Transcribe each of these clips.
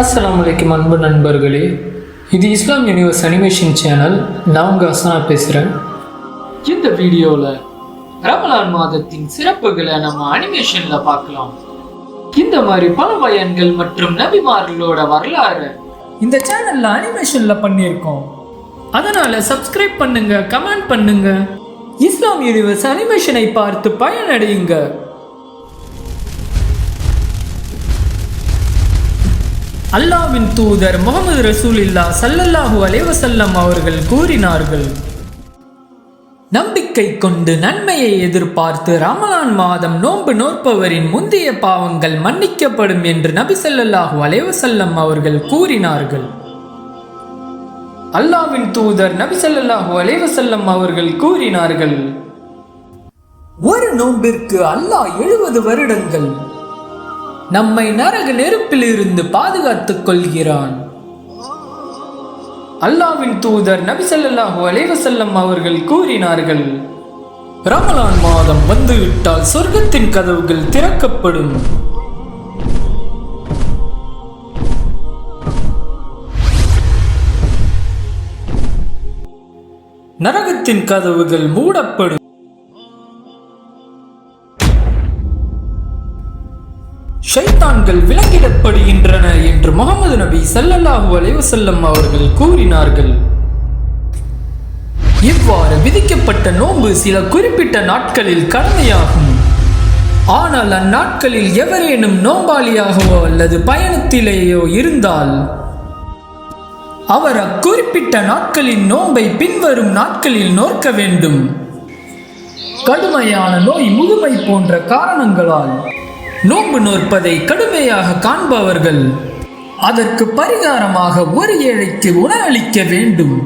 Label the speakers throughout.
Speaker 1: அஸ்லாம் வலைக்கும் அன்பு நண்பர்களே இது இஸ்லாம் யூனிவர்ஸ் அனிமேஷன் சேனல். நான் உங்கள் அசனா பேசுகிறேன் இந்த வீடியோவில் ரமலான் மாதத்தின் சிறப்புகளை நம்ம அனிமேஷனில் பார்க்கலாம். இந்த மாதிரி பல பயன்கள் மற்றும் நபிமார்களோட வரலாறு இந்த சேனலில் அனிமேஷனில் பண்ணியிருக்கோம். அதனால் சப்ஸ்கிரைப் பண்ணுங்க கமெண்ட் பண்ணுங்க. இஸ்லாம் யூனிவர்ஸ் அனிமேஷனை பார்த்து பயனடையுங்க. அல்லாவின் தூதர் முகமது ரசூலில்லா சல்லல்லாஹு அலைவசல்லம் அவர்கள் கூறினார்கள் நம்பிக்கை கொண்டு நன்மையை எதிர்பார்த்து ரமலான் மாதம் நோன்பு நோற்பவரின் முந்தைய பாவங்கள் மன்னிக்கப்படும் என்று நபி ஸல்லல்லாஹு அலைவசல்லம் அவர்கள் கூறினார்கள். அல்லாவின் தூதர் நபி ஸல்லல்லாஹு அலைவசல்லம் அவர்கள் கூறினார்கள் ஒரு நோன்பிற்கு அல்லாஹ் எழுபது வருடங்கள் நம்மை நரக நெருப்பில் இருந்து பாதுகாத்துக் கொள்கிறான். அல்லாவின் தூதர் நபி ஸல்லல்லாஹு அவர்கள் கூறினார்கள் ரமலான் மாதம் வந்துவிட்டால் சொர்க்கத்தின் கதவுகள் திறக்கப்படும். நரகத்தின் கதவுகள் மூடப்படும். ஷைத்தான்கள் விலங்கிடப்படுகின்றன என்று முகமது நபி சல்லல்லாஹு அலைவசல்லம் அவர்கள் கூறினார்கள். இவ்வாறு விதிக்கப்பட்ட நோன்பு சில குறிப்பிட்ட நாட்களில் கடமையாகும். ஆனால் அந்நாட்களில் எவரேனும் நோம்பாளியாகவோ அல்லது பயணத்திலேயோ இருந்தால் அவர் அக்குறிப்பிட்ட நாட்களின் நோன்பை பின்வரும் நாட்களில் நோக்க வேண்டும். கடுமையான நோய் முதுமை போன்ற காரணங்களால். நோன்பு நோற்பதை கடுமையாக காண்பவர்கள் அதற்கு பரிகாரமாக ஒரு ஏழைக்கு உணவளிக்க வேண்டும்.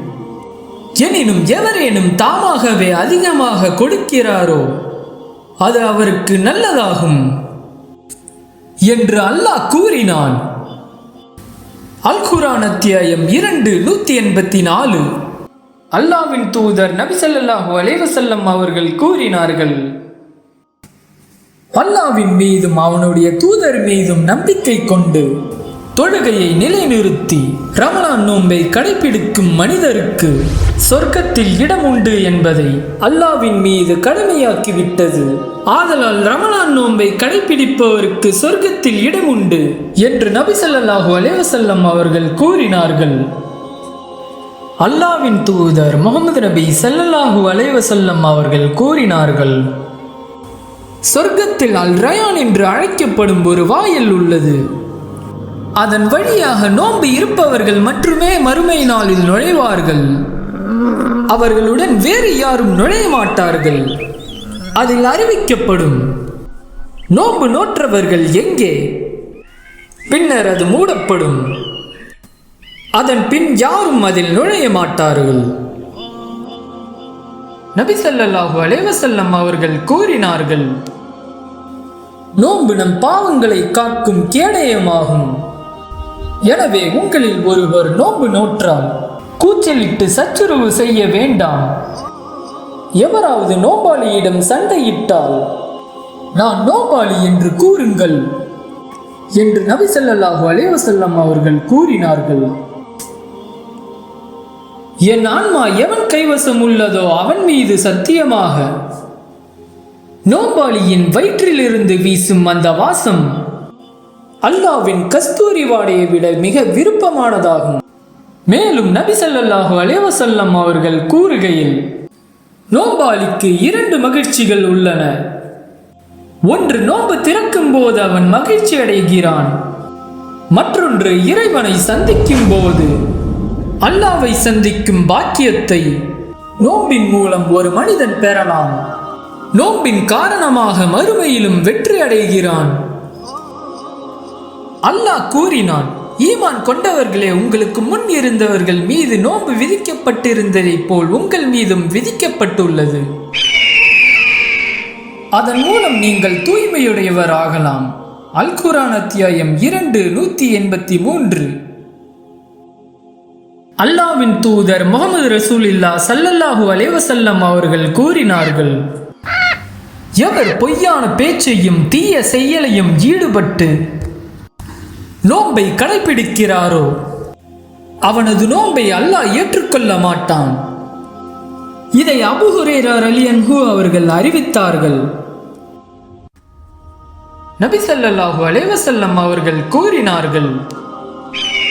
Speaker 1: எனினும் எவரேனும் தாமாகவே அதிகமாக கொடுக்கிறாரோ அது அவருக்கு நல்லதாகும் என்று அல்லாஹ் கூறினான். அல்குரான் அத்தியாயம் இரண்டு நூத்தி எண்பத்தி நாலு. அல்லாவின் தூதர் நபி அலேவசல்லம் அவர்கள் கூறினார்கள் அல்லாவின் மீதும் அவனுடைய தூதர் மீதும் நம்பிக்கை கொண்டு தொழுகையை நிலைநிறுத்தி ரமலான் நோன்பை கடைபிடிக்கும் மனிதருக்கு சொர்க்கத்தில் இடம் உண்டு என்பதை அல்லாவின் மீது கடமையாக்கிவிட்டது. ஆதலால் ரமலான் நோன்பை கடைபிடிப்பவருக்கு சொர்க்கத்தில் இடம் உண்டு என்று நபி அலேவசல்லம் அவர்கள் கூறினார்கள். அல்லாவின் தூதர் முகமது நபி சல்லல்லாஹு அலைவசல்லம் அவர்கள் கூறினார்கள். சொர்க்கத்தில் அல் ரயான் என்று அழைக்கப்படும் ஒரு வாயில் உள்ளது. அதன் வழியாக நோன்பு இருப்பவர்கள் மட்டுமே மறுமை நாளில் நுழைவார்கள். அவர்களுடன் வேறு யாரும் நுழைய மாட்டார்கள். அதில் அறிவிக்கப்படும். நோன்பு நோற்றவர்கள் எங்கே? பின்னர் அது மூடப்படும். அதன் பின் யாரும் அதில் நுழைய மாட்டார்கள். நபி ஸல்லல்லாஹு அவர்கள் கூறினார்கள் நோன்பு நம் பாவங்களை காக்கும் கேடயமாகும். எனவே உங்களில் ஒருவர் நோன்பு நோற்றால் கூச்சலிட்டு சச்சுரவு செய்ய வேண்டாம். எவராவது நோம்பாளியிடம் சண்டையிட்டால் நான் நோம்பாளி என்று கூறுங்கள் என்று நபி ஸல்லல்லாஹு அலைஹி அவர்கள் கூறினார்கள். என் ஆன்மா எவன் கைவசம் உள்ளதோ அவன் மீது சத்தியமாக நோம்பாளியின் வயிற்றிலிருந்து வீசும் அந்த வாசம் அல்லாவின் கஸ்தூரி வாடையை விட மிக விருப்பமானதாகும். மேலும் நபி ஸல்லல்லாஹு அலேவசல்லம் அவர்கள் கூறுகையில் நோம்பாளிக்கு இரண்டு மகிழ்ச்சிகள் உள்ளன. ஒன்று நோன்பு திறக்கும் போது அவன் மகிழ்ச்சி அடைகிறான். மற்றொன்று இறைவனை சந்திக்கும் போது அல்லாவை சந்திக்கும் பாக்கியத்தை நோம்பின் மூலம் ஒரு மனிதன் பெறலாம். நோன்பின் காரணமாக மறுமையிலும் வெற்றி அடைகிறான். அல்லாஹ் கூறினான் ஈமான் கொண்டவர்களே உங்களுக்கு முன் இருந்தவர்கள் மீது நோன்பு விதிக்கப்பட்டிருந்ததைப் போல் உங்கள் மீதும் விதிக்கப்பட்டுள்ளது. அதன் மூலம் நீங்கள் தூய்மையுடையவர் ஆகலாம் அல் குரான் அத்தியாயம் இரண்டு நூத்தி எண்பத்தி மூன்று. அல்லாவின் தூதர் முகமது ரசூலில்லா சல்லல்லாஹு அலைவசல்லம் அவர்கள் கூறினார்கள் எவர் பொய்யான பேச்சையும் தீய செயலையும் ஈடுபட்டு நோன்பை கடைபிடிக்கிறாரோ? அவனது நோன்பை அல்லாஹ் ஏற்றுக்கொள்ள மாட்டான். இதை அபு ஹுரேரா ரலியன்ஹு அவர்கள் அறிவித்தார்கள். நபி ஸல்லல்லாஹு அவர்கள் கூறினார்கள்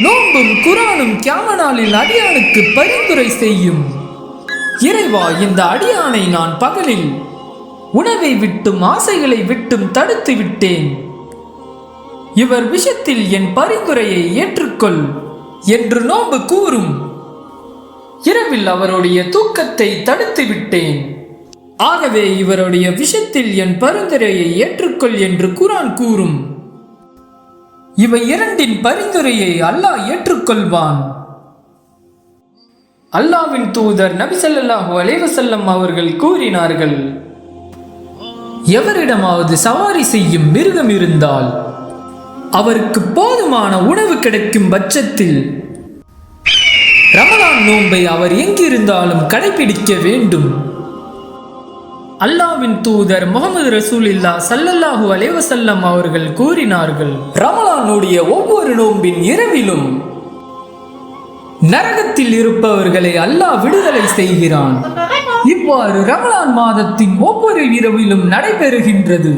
Speaker 1: நோன்பும் குரானும் கியாமனாலில் அடியானுக்கு பரிந்துரை செய்யும். இறைவா இந்த அடியானை நான் பகலில் உணவை விட்டும் ஆசைகளை விட்டும் தடுத்து விட்டேன். இவர் விஷயத்தில் என் பரிந்துரையை ஏற்றுக்கொள் என்று நோன்பு கூறும். இரவில் அவருடைய தூக்கத்தை தடுத்து விட்டேன். ஆகவே இவருடைய விஷயத்தில் என் பரிந்துரையை ஏற்றுக்கொள் என்று குரான் கூறும். இவை இரண்டின் பரிந்துரையை அல்லாஹ் ஏற்றுக்கொள்வான். அல்லாவின் தூதர் நபிசல்லாஹு அலைவசல்லம் அவர்கள் கூறினார்கள் எவரிடமாவது சவாரி செய்யும் மிருகம் இருந்தால் அவருக்கு போதுமான உணவு கிடைக்கும் பட்சத்தில் ரமலான் நோன்பை அவர் எங்கிருந்தாலும் கடைபிடிக்க வேண்டும். அல்லாவின் தூதர் முகமது ரசூலில்லா சல்லல்லாஹு அலைவசல்லம் அவர்கள் கூறினார்கள் ரமலானுடைய ஒவ்வொரு நோம்பின் இரவிலும் நரகத்தில் இருப்பவர்களை அல்லாஹ் விடுதலை செய்கிறான். இவ்வாறு ரமலான் மாதத்தின் ஒவ்வொரு இரவிலும் நடைபெறுகின்றது.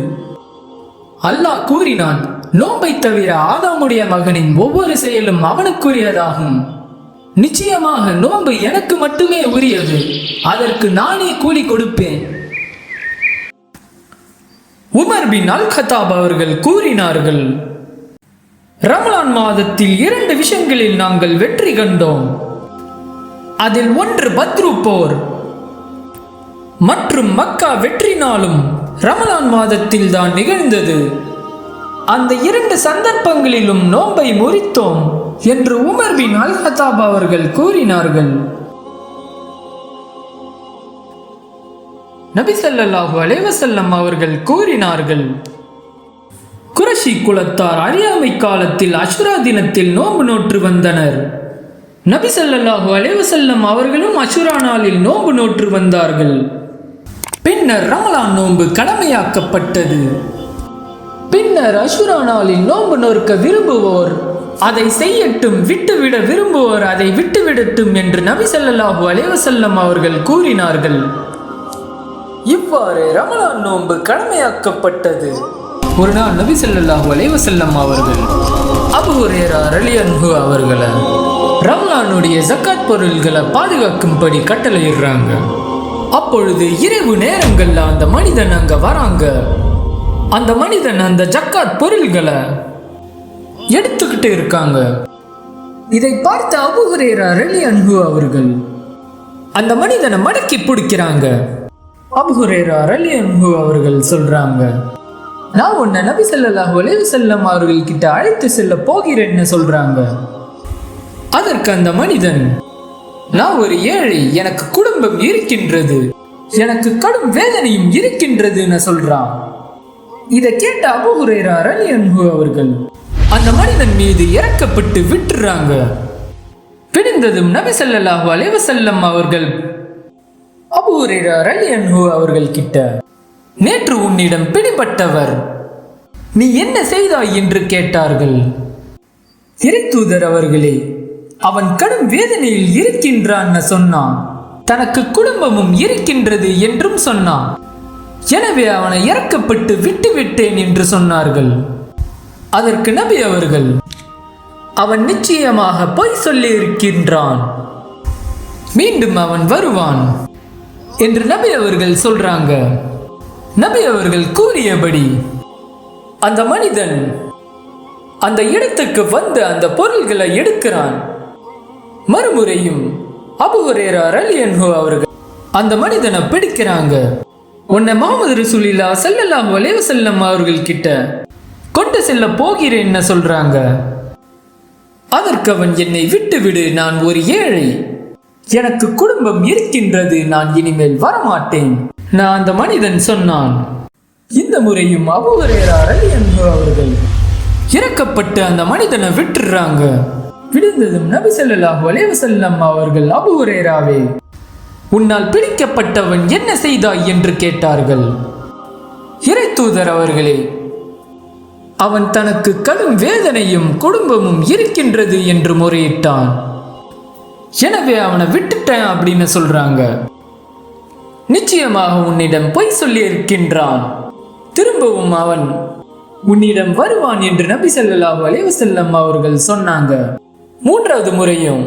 Speaker 1: அல்லாஹ் கூறினான் நோம்பை தவிர ஆதாமுடைய மகனின் ஒவ்வொரு செயலும் அவனுக்குரியதாகும். நிச்சயமாக நோன்பு எனக்கு மட்டுமே உரியது. அதற்கு நானே கூலி கொடுப்பேன். உமர் பின் அல் கத்தாப் அவர்கள் கூறினார்கள் ரமலான் மாதத்தில் இரண்டு விஷயங்களில் நாங்கள் வெற்றி கண்டோம். அதில் ஒன்று பத்ரு போர் மற்றும் மக்கா வெற்றி நாளும் ரமலான் மாதத்தில் தான் நிகழ்ந்தது. அந்த இரண்டு சந்தர்ப்பங்களிலும் நோன்பை முறித்தோம் என்று உமர் பின் அல் ஹத்தாப் அவர்கள் கூறினார்கள். நபி ஸல்லல்லாஹு அலைஹி அவர்கள் கூறினார்கள் குரஷி குலத்தார் அறியாமை காலத்தில் அசுரா தினத்தில் நோன்பு நோற்று வந்தனர். நபி ஸல்லல்லாஹு அலைஹி அவர்களும் அசுரா நாளில் நோன்பு நோற்று வந்தார்கள். பின்னர் ரமலான் நோன்பு கடமையாக்கப்பட்டது. பின்னர் அசுரானாலின் நாளில் நோன்பு நோற்க விரும்புவோர் அதை செய்யட்டும் விட்டுவிட விரும்புவோர் அதை விட்டுவிடட்டும் என்று நபி சல்லாஹூ அலைவசல்லம் அவர்கள் கூறினார்கள். இவ்வாறு ரமலான் நோன்பு கடமையாக்கப்பட்டது. ஒரு நாள் நபி ஸல்லல்லாஹு அலைவசல்லம் அவர்கள் அபு ஹுரேரா ரலியன்ஹு அவர்களை ரமலானுடைய ஜக்காத் பொருள்களை பாதுகாக்கும்படி கட்டளையிடுறாங்க. அப்பொழுது இரவு நேரங்கள்ல அந்த மனிதன் அங்க வராங்க. அந்த மனிதன் அந்த ஜக்காத் பொருள்களை எடுத்துக்கிட்டு இருக்காங்க. இதை பார்த்த அபுஹுரேரா ஹுரேரா அன்பு அவர்கள் அந்த மனிதனை மடக்கி பிடிக்கிறாங்க. அபு ரலி அன்பு அவர்கள் சொல்றாங்க நான் உன்னை நபி ஸல்லல்லாஹு அலைஹி செல்லம் அவர்கள் கிட்ட அழைத்து செல்ல போகிறேன்னு சொல்றாங்க. அதற்கு அந்த மனிதன் நான் ஒரு ஏழை எனக்கு குடும்பம் இருக்கின்றது. எனக்கு கடும் வேதனையும் இருக்கின்றதுன்னு சொல்றான். இதை கேட்ட அபு ஹுரேரா அன்பு அவர்கள் அந்த மனிதன் மீது இறக்கப்பட்டு விட்டுறாங்க. பிடிந்ததும் நபி சல்லாஹு அலைவசல்லம் அவர்கள் அபு ஹுரைரா அன்பு அவர்கள் கிட்ட நேற்று உன்னிடம் பிடிபட்டவர் நீ என்ன செய்தாய்? என்று கேட்டார்கள். இறைத்தூதர் அவர்களே அவன் கடும் வேதனையில் இருக்கின்றான்னு சொன்னான். தனக்கு குடும்பமும் இருக்கின்றது என்றும் சொன்னான். எனவே அவனை இறக்கப்பட்டு விட்டு விட்டேன் என்று சொன்னார்கள். அதற்கு நபி அவர்கள் அவன் நிச்சயமாக பொய் சொல்லி இருக்கின்றான் மீண்டும் அவன் வருவான். என்று நபி அவர்கள் சொல்றாங்க. நபி அவர்கள் கூறியபடி அந்த மனிதன் அந்த இடத்துக்கு வந்து அந்த பொருள்களை எடுக்கிறான். மறுமுறையும் அபுஹுரேரா என்ஹோ அவர்கள் அந்த மனிதனை பிடிக்கிறாங்க. உன்னை மாமது ரசூலில்லா ஸல்லல்லாஹு வலேவ செல்லம் அவர்கள் கிட்ட கொண்டு செல்ல போகிறேன்னு சொல்றாங்க. அதற்கு அவன் என்னை விட்டுவிடு நான் ஒரு ஏழை. எனக்கு குடும்பம் இருக்கின்றது நான் இனிமேல் வரமாட்டேன். நான் அந்த மனிதன் சொன்னான். இந்த முறையும் அபுஹுரேரா என்ஹோ அவர்கள் இறக்கப்பட்டு அந்த மனிதனை விட்டுறாங்க. விழுந்ததும் நபி சொல்லாஹு அலேவசல்லம் அவர்கள் அவர்கள் அபுஹுரேராவே உன்னால் பிடிக்கப்பட்டவன் என்ன செய்தாய் என்று கேட்டார்கள். இறை தூதர் அவர்களே அவன் தனக்கு கடும் வேதனையும் குடும்பமும் இருக்கின்றது என்று முறையிட்டான். எனவே அவனை விட்டுட்டேன் அப்படின்னு சொல்றாங்க. நிச்சயமாக உன்னிடம் பொய் சொல்லி இருக்கின்றான் திரும்பவும் அவன் உன்னிடம் வருவான் என்று நபி ஸல்லல்லாஹு அலைஹி அவர்கள் சொன்னாங்க. மூன்றாவது முறையும்.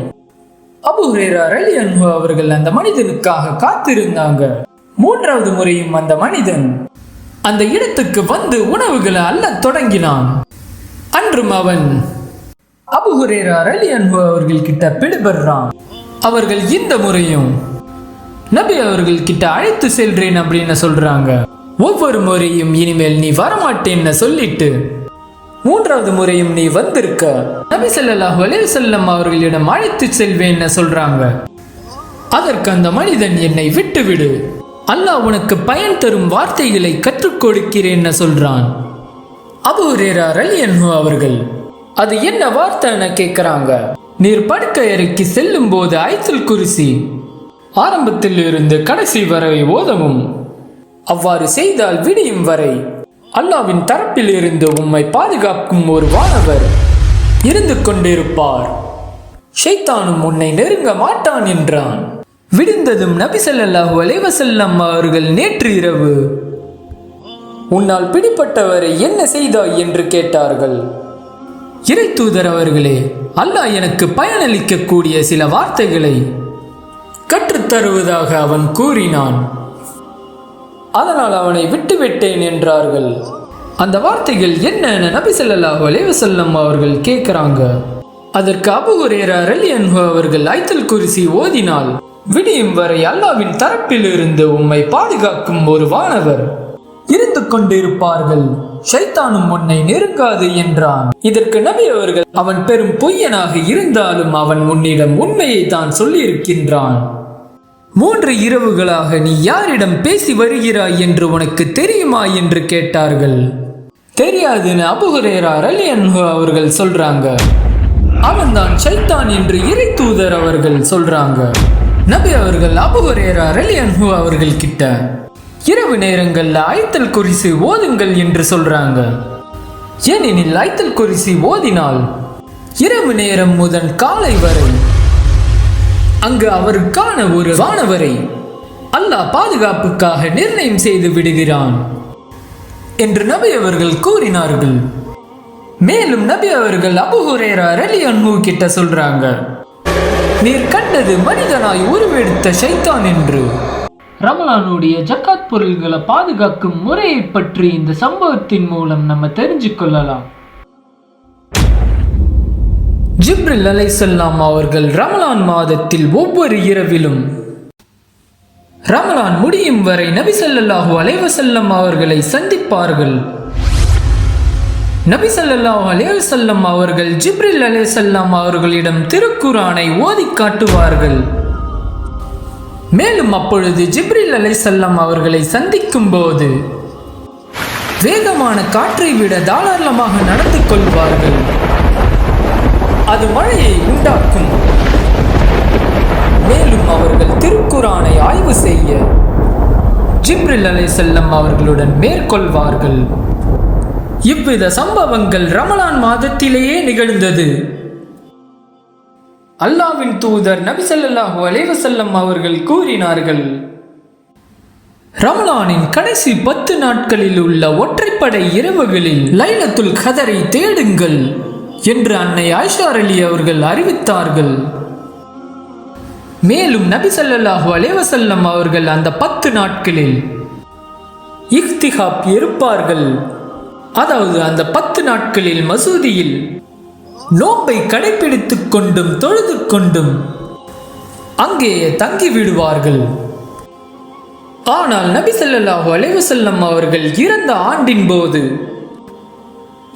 Speaker 1: அபு ஹுரேரா அன்பு அவர்கள் அந்த மனிதனுக்காக காத்திருந்தாங்க. மூன்றாவது முறையும் அந்த மனிதன் அந்த இடத்துக்கு வந்து உணவுகளை அல்ல தொடங்கினான். அன்றும் அவன் அபு ஹுரேரா அன்பு அவர்கள் கிட்ட பிடிபடுறான். அவர்கள் இந்த முறையும் நபி அவர்கள் கிட்ட அழைத்து செல்றேன் அப்படின்னு சொல்றாங்க. ஒவ்வொரு முறையும் இனிமேல் நீ வரமாட்டேன்னு சொல்லிட்டு மூன்றாவது முறையும் நீ வந்திருக்க. நபி சல்லாஹ் அலைஹி அவர்களிடம் அழைத்து செல்வேன்னு சொல்றாங்க. அதற்கு அந்த மனிதன் என்னை விட்டுவிடு. அல்லாஹ் உனக்கு பயன் தரும் வார்த்தைகளை கற்றுக் கொடுக்கிறேன்னு சொல்றான். அபு ரலியன்ஹு அவர்கள் அது என்ன வார்த்தைன்னு கேட்குறாங்க. நீர் படுக்கை அறைக்கு செல்லும் போது ஐசல் குருசி ஆரம்பத்தில் இருந்து கடைசி வரை ஓதவும். அவ்வாறு செய்தால் விடியும் வரை அல்லாவின் தரப்பில் இருந்து உம்மை பாதுகாக்கும் ஒரு வானவர் இருந்து கொண்டிருப்பார். ஷைத்தானும் உன்னை நெருங்க மாட்டான் என்றான். விடிந்ததும் நபி சல்லாஹூ அலைவசல்லம் அவர்கள் நேற்று இரவு உன்னால் பிடிப்பட்டவரை என்ன செய்தாய்? என்று கேட்டார்கள். இறை தூதர் அவர்களே அல்லாஹ் எனக்கு பயனளிக்கக்கூடிய சில வார்த்தைகளை கற்றுத்தருவதாக அவன் கூறினான். அதனால் அவனை விட்டுவிட்டேன் என்றார்கள். அந்த வார்த்தைகள் என்னென்னு நபி ஸல்லல்லாஹு அலைஹி வஸல்லம் அவர்கள் கேட்குறாங்க. அதற்கு அபு ஹுரேரா ரலியன்ஹு அவர்கள் ஐத்தல் குரிசி ஓதினால் விடியும் வரை அல்லாவின் தரப்பிலிருந்து உம்மை பாதுகாக்கும் ஒரு வானவர். இருந்து கொண்டிருப்பார்கள். ஷைத்தானும் உன்னை நெருங்காது என்றான். இதற்கு நபி அவர்கள் அவன் பெரும் பொய்யனாக இருந்தாலும் அவன் உன்னிடம் உண்மையை தான் சொல்லியிருக்கின்றான். மூன்று இரவுகளாக நீ யாரிடம் பேசி வருகிறாய் என்று உனக்கு தெரியுமா என்று கேட்டார்கள். தெரியாதுன்னு அபுகுரேரா ரலியன்ஹு அவர்கள் சொல்றாங்க. அவன்தான் சைத்தான் என்று இறை தூதர் அவர்கள் சொல்றாங்க. நபி அவர்கள் அபுகுரேரா ரலியன்ஹு அவர்கள் கிட்ட இரவு நேரங்கள்ல ஐத்தல் குறிசி ஓதுங்கள் என்று சொல்றாங்க. ஏனெனில் ஐத்தல் குறிசி ஓதினால் இரவு நேரம் முதன் காலை வரை அங்கு அவருக்கான ஒரு வானவரை அல்லாஹ் பாதுகாப்புக்காக நிர்ணயம் செய்து விடுகிறான் என்று நபி அவர்கள் கூறினார்கள். மேலும் நபி அவர்கள் அபுஹுரேரா ரலியன்ஹு கிட்ட சொல்றாங்க நீர் கண்டது மனிதனாய் உருவெடுத்த சைத்தான் என்று. ரமலானுடைய ஜக்காத் பொருள்களை பாதுகாக்கும் முறையை பற்றி இந்த சம்பவத்தின் மூலம் நம்ம தெரிஞ்சு கொள்ளலாம். ஜிப்ரில் அலைசல்லாம் அவர்கள் ரமலான் மாதத்தில் ஒவ்வொரு இரவிலும். ரமலான் முடியும் வரை நபி ஸல்லல்லாஹு அலைஹி அவர்களை சந்திப்பார்கள். நபி ஸல்லல்லாஹு அவர்கள் ஜிப்ரில் அலைஹிஸ்ஸலாம் அவர்களிடம் திருக்குரானை ஓதி காட்டுவார்கள். மேலும் அப்பொழுது ஜிப்ரில் அலைஹிஸ்ஸலாம் அவர்களை சந்திக்கும் போது வேகமான காற்றை விட தாராளமாக நடந்து கொள்வார்கள். அது மழையை உண்டாக்கும். மேலும் அவர்கள் திருக்குரானை ஆய்வு செய்ய ஜிப்ரில் செல்லம் அவர்களுடன் மேற்கொள்வார்கள். இவ்வித சம்பவங்கள் ரமலான் மாதத்திலேயே நிகழ்ந்தது. அல்லாவின் தூதர் நபிசல்லாஹு அலைவசல்லம் அவர்கள் கூறினார்கள் ரமலானின் கடைசி பத்து நாட்களில் உள்ள ஒற்றைப்படை இரவுகளில் லைலத்துல் கதரை தேடுங்கள். என்று அன்னை ஆயிஷா அலி அவர்கள் அறிவித்தார்கள். மேலும் நபி சல்லாஹூ அலேவசல்லம் அவர்கள் அந்த பத்து நாட்களில் இஃப்திஹாப் இருப்பார்கள் அதாவது அந்த பத்து நாட்களில் மசூதியில் நோன்பை கடைபிடித்துக் கொண்டும் தொழுது கொண்டும் அங்கே தங்கி விடுவார்கள். ஆனால் நபி சல்லாஹூ அலைஹி அவர்கள் இறந்த ஆண்டின் போது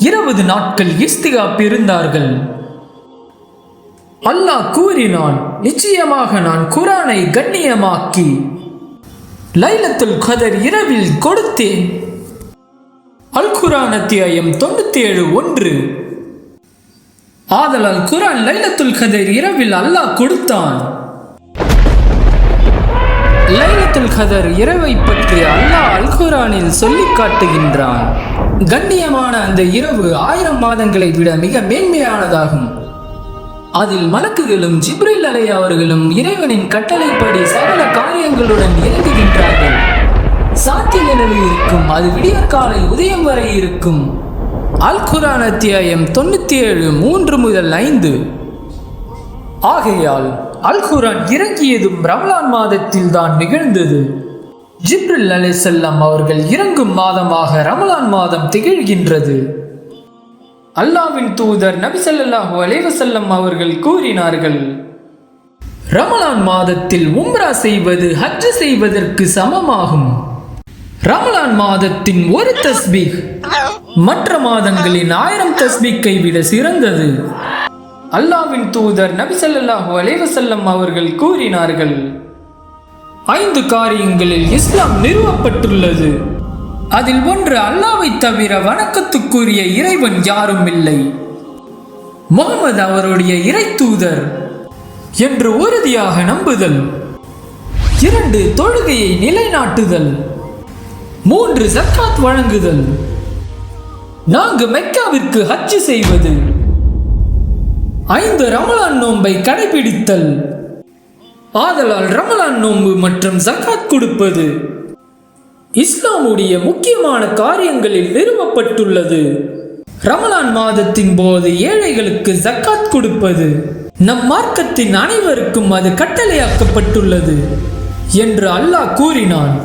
Speaker 1: இருபது நாட்கள் இஸ்திகாப் இருந்தார்கள் அல்லாஹ் கூறினான் நிச்சயமாக நான் குரானை கண்ணியமாக்கி லைலத்துல் கதர் இரவில் கொடுத்தேன். அல் குரான் அத்தியாயம் தொண்ணூத்தி ஏழு ஒன்று. ஆதலால் குரான் லைலத்துல் கதர் இரவில் அல்லாஹ் கொடுத்தான். லைலத்துல் கதர் இரவை பற்றி அல்லாஹ் அல் குரானில் சொல்லி காட்டுகின்றான். கண்ணியமான அந்த இரவு ஆயிரம் மாதங்களை விட மிக மேன்மையானதாகும். அதில் மலக்குகளும் ஜிப்ரில் அலை அவர்களும் இறைவனின் கட்டளைப்படி சகல காரியங்களுடன் இறங்குகின்றார்கள். சாத்திய நிலவு இருக்கும் அது விடியற்காலை உதயம் வரை இருக்கும். அல் குரான் அத்தியாயம் தொண்ணூத்தி ஏழு மூன்று முதல் ஐந்து. ஆகையால் அல் குரான் இறங்கியதும் ரமலான் மாதத்தில் தான் நிகழ்ந்தது. ஜிப்ரில் அலைசல்லாம் அவர்கள் இறங்கும் மாதமாக ரமலான் மாதம் திகழ்கின்றது. அல்லாவின் தூதர் நபி ஸல்லல்லாஹு அவர்கள் கூறினார்கள் ரமலான் மாதத்தில் உம்ரா செய்வது ஹஜ் செய்வதற்கு சமமாகும். ரமலான் மாதத்தின் ஒரு தஸ்பீக் மற்ற மாதங்களின் ஆயிரம் தஸ்பீக்கை விட சிறந்தது. அல்லாவின் தூதர் நபி ஸல்லல்லாஹு அவர்கள் கூறினார்கள் ஐந்து காரியங்களில் இஸ்லாம் நிறுவப்பட்டுள்ளது. அதில் ஒன்று அல்லாவை தவிர வணக்கத்துக்குரிய இறைவன் யாரும் இல்லை. முகமது அவருடைய இறை தூதர் என்று உறுதியாக நம்புதல். இரண்டு தொழுகையை நிலைநாட்டுதல். மூன்று ஜக்காத் வழங்குதல். நான்கு மெக்காவிற்கு ஹஜ் செய்வது. ஐந்து ரமலான் நோன்பை கடைபிடித்தல். ஆதலால் ரமலான் நோன்பு மற்றும் ஜகாத் கொடுப்பது. இஸ்லாமுடைய முக்கியமான காரியங்களில் நிறுவப்பட்டுள்ளது. ரமலான் மாதத்தின் போது ஏழைகளுக்கு ஜக்காத் கொடுப்பது. நம் மார்க்கத்தின் அனைவருக்கும் அது கட்டளையாக்கப்பட்டுள்ளது என்று அல்லாஹ் கூறினான்.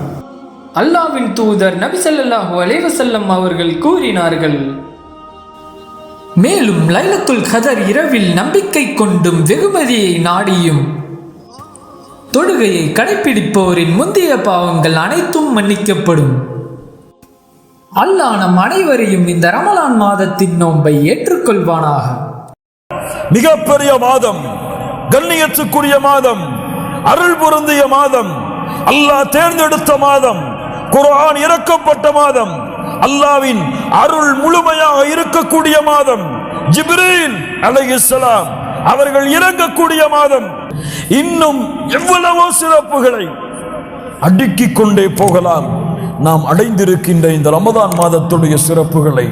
Speaker 1: அல்லாவின் தூதர் நபி ஸல்லல்லாஹு அவர்கள் கூறினார்கள். மேலும் லைலத்துல் கதர் இரவில் நம்பிக்கை கொண்டும் வெகுமதியை நாடியும். தொழுகையை கடைபிடிப்போரின் முந்தைய பாவங்கள் அனைத்தும் மன்னிக்கப்படும். அல்லாஹ் நம் அனைவரையும் இந்த ரமலான் மாதத்தின் நோன்பை ஏற்றுக்கொள்வானாக.
Speaker 2: மிகப்பெரிய மாதம் கண்ணியத்துக்குரிய மாதம் அருள் பொருந்திய மாதம் அல்லாஹ் தேர்ந்தெடுத்த மாதம் குர்ஆன் இறக்கப்பட்ட மாதம் அல்லாவின் அருள் முழுமையாக இருக்கக்கூடிய மாதம் ஜிப்ரீல் அலைஹிஸ்ஸலாம் அவர்கள் இறங்கக்கூடிய மாதம் இன்னும் எவ்வளவோ சிறப்புகளை அடுக்கிக் கொண்டே போகலாம். நாம் அடைந்திருக்கின்ற இந்த ரமதான் மாதத்துடைய சிறப்புகளை.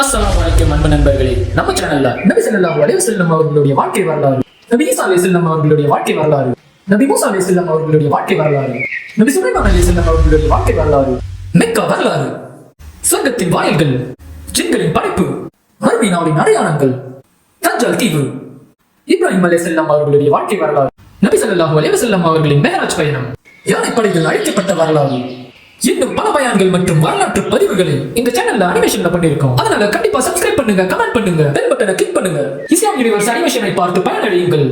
Speaker 1: அஸ்ஸலாமு அலைக்கும் அன்பு நண்பர்களே நம்ம சேனல்ல நபி செல்லம் அலைஹி அவர்களுடைய வாழ்க்கை வரலாறு நபி ஈசா அலைஹிஸ்ஸலாம் அவர்களுடைய வாழ்க்கை வரலாறு நபி மூசா அலைஹிஸ்ஸலாம் அவர்களுடைய வாழ்க்கை வரலாறு நபி சுலைமான் அலைஹிஸ்ஸலாம் அவர்களுடைய வாழ்க்கை வரலாறு மெக்கா வரலாறு சொர்க்கத்தின் வாயில்கள் ஜின்களின் படைப்பு மறுமை நாளின் அடையாளங்கள் தஞ்சல் தீவு. இப்ராஹிம் அலைஹிஸ்ஸலாம் அவர்களுடைய வாழ்க்கை வரலாறு நபி ஸல்லல்லாஹு அலே செல்லம் அவர்களின் மெஹராஜ் பயணம் யானைப்படையில் அழைக்கப்பட்ட வரலாறு. இன்னும் பல பயான்கள் மற்றும் வரலாற்று பதிவுகளை இந்த சேனல்ல அனிமேஷன்ல பண்ணிருக்கோம் அதனால கண்டிப்பா சப்ஸ்கிரைப் பண்ணுங்க கமெண்ட் பண்ணுங்க பெல் பட்டனை கிளிக் பண்ணுங்க. இஸ்லாம் யூனிவர்ஸ் அனிமேஷனை பார்த்து பயனடையுங்கள்.